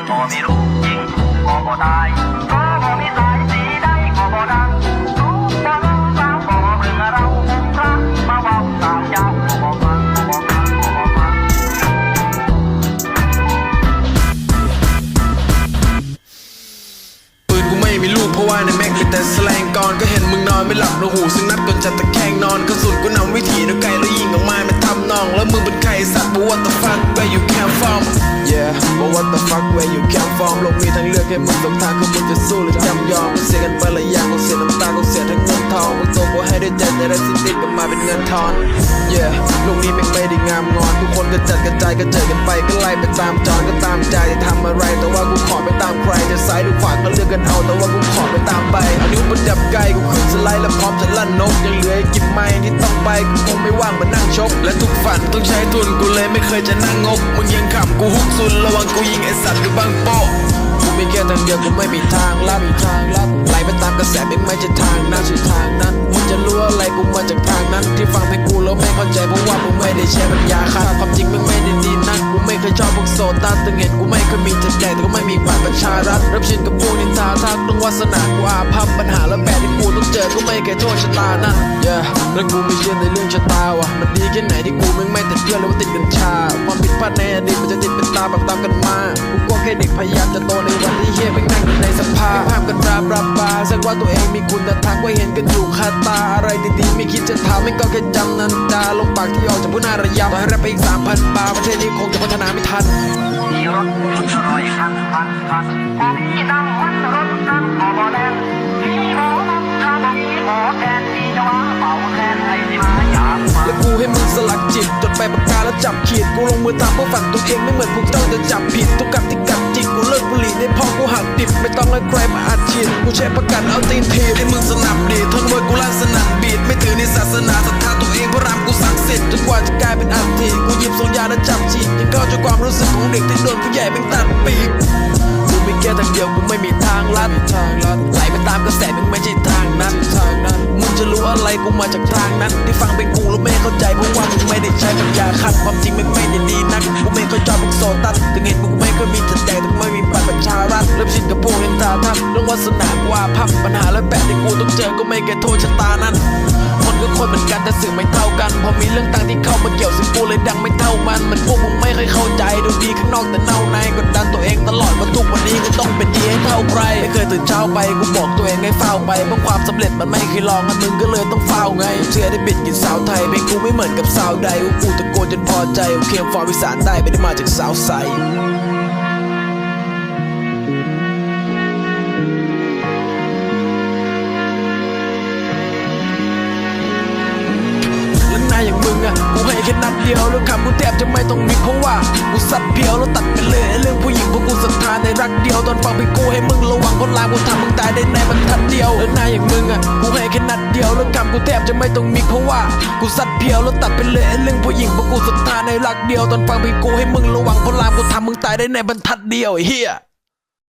นก็ไม่รู้ยิงถูกก็บ่ได้ก็บ่มีสายสีได้ก็บ่ดังรู้จังสาวก็เรื่องเราคงครั้งมาเว้าตามยาวบ่ฟังบ่ฟังบ่ฟังปืนกูไม่มีลูกเพราะว่าในแม็กมีแต่แสลงก่อนก็เห็นมึงนอนไม่หลับนะหูซึ่งนัดก่อนจะตะแคงนอนกระสุนกูนำวิถีนกไก่แล้วยิงออกมาไม่ทำนอง แล้วมึงเป็นใครสัตว์บอกว่า the fuck where you came from yeah บอกว่า the fuck where you came from โลกมีทางเลือกให้มึงสองทางคือมึงจะสู้หรือจำยอมเสียกันไปหลายอย่างกูเสียน้ำตากูเสียทั้งเงินทองมึงตัวกูให้ด้วยใจแต่ได้สิ่งติดกลับมาเป็นเงินทอน yeah โลกนี้แม่ไม่ได้งามงอนทุกคนก็จัดกระจายก็เจอกันไปก็ไล่ไปตามจอนก็ตามใจจะทำอะไร แต่ว่ากูขอไม่ตามใครจะซ้ายหรือขวาก็เลือกกันเอาแต่ว่ากูขอไม่ตามไปเอานิ้วประดับไกลกูขึ้นสไลด์แล้วพร้อมจะลั่นนกยังเหลืออีกกินไม้ที่ต้อง ไปกูคงไม่ว่างมานั่งชก และทุกฝันต้องใช้ทุนกูเลยไม่เคยจะนั่งงกมึงยังขำกูฮุกซุนระวังกูยิงไอสัตว์หรือบางโป๊ะกูมีแค่ทางเดียวกูไม่มีทางลัดมีทางลัดไหลไปตามกระแสไม่ไม่ใช่ทางนั้นใช่ทางนั้นมึงจะรู้อะไรกูมาจากทางนั้น ที่ฟังเพลงกูแล้วไม่เข้าใจเพราะว่ามึงไม่ได้ใช้ปัญญาค่ะความจริงมึงไม่ได้ดีนักกูไม่เคยชอบพวกโซตัสตึงเห็นกูไม่เคยมีจะแดกแต่ก็ไม่มีบัตรประชารัฐรับชินกับพวกนินทาทักต้องวาสนากูอาภัพ ก็ไม่เคยโทษชะตานะ yeah แล้วกูไม่เชื่อในเรื่องชะตาว่ะ มันดีแค่ไหนที่กูมึงไม่ติดเพื่อนหรือว่าติดกัญชา ความผิดพลาดในอดีตมันจะติดเป็นตาแบบตามกันมา กูก็แค่เด็กพยายามจะโตในวันที่เฮียไม่นั่งอยู่ในสภาภาพกันราบราบาสักว่าตัวเองมีคุณแต่ทักว่าเห็นกันอยู่คาตา อะไรดีๆไม่คิดจะทำไม่ก็แค่จำนันดาลงปากที่ออกจากผู้น่าระยำต่อให้แรปไปอีกสามพันบาทประเทศนี้คงจะพัฒนาไม่ทัน ให้มึงสลักจิตจดไปปากกาแล้วจับขีดกูลงมือตามเพื่อฝันตัวเองไม่เหมือนพวกเจ้าจะจับผิดทุกกับที่กัดจิกกูเลิกบุหรี่ได้พอกูหักดิบไม่ต้องให้ใครมาอัดฉีดกูใช้ประกันเอาตีนทีให้มึงสนับดีทั้งเวอร์กูลั่นสนั่นบีดไม่ถือในศาสนาศรัทธาตัวเองเพราะรำกูศักดิ์สิทธิ์จนกว่าจะกลายเป็นอัฐิกูหยิบสองยาแล้วจับฉีดยังเข้าใจความรู้สึกของเด็กที่โดนผู้ใหญ่แม่งตัดปีกกูมีแค่ทางเดียวกูไม่มีทางลัดทางลัดไหลไปตามกระแสมึงไม่ใช่ทางนั้นมึงจะรู้อะไรกูมาจากทางนั้นที่ฟังเป็น ไม่ใช้ปัญญาคัดความจริงมันไม่ได้ดีนักกูไม่เคยจอดพวกโซตัสถึงเห็นมึงไม่เคยมีจัดแจงถึงไม่มีบัตรประชารัฐเริ่มชินกับพวกเล่นตาทักเรื่องวาสนากูอาภัพปัญหาและแปะที่กูต้องเจอก็ไม่เคยโทษชะตานั้นคนก็คนเหมือนกันแต่สื่อไม่เท่ากัน พอมีเรื่องต่างที่เข้ามาเกี่ยวซึ่งกูเลยดังไม่เท่ามันมือนพวกมึงไม่เคยเข้าใจดูดีข้างนอกแต่เน่าในกดดันตัวเองตลอดว่าทุกวันนี้ก็ต้องเป็นดีให้เท่าใครไม่เคยตื่นเช้าไปกูบอก ตัวเองให้เฝ้าไปเพราะความสำเร็จมันไม่เคยลองอันมึงก็เลยต้องเฝ้าไงเสื้อได้บิดกินสาวไทยเพลงกูไม่เหมือนกับสาวใดกูตะโกนจนพอใจโอเคมฟอร์มอีสานได้ไม่ได้มาจากสาวใส ดเดียวแล้วคำกูแทบจะไม่ต้องมีเพราะว่ากูสัตว์เพียวแล้วตัดไปเลยเรื่องผู้หญิงเพราะกูศรัทธาในรักเดียวตอนฟังเพลงกูให้มึงระวังคนลามกูทำมึงตายได้ในบรรทัดเดียวแล้วนายอย่างมึงอะกูให้แค่นัดเดียวแล้วคำกูแทบจะไม่ต้องมีเพราะว่ากูสัตว์เพียวแล้วตัดไปเลยเรื่องผู้หญิงเพราะกูศรัทธาในรักเดียวตอนฟังเพลงกูให้มึงระวังคนลามกูทำมึงตายได้ในบรรทัดเดียวเหี้ย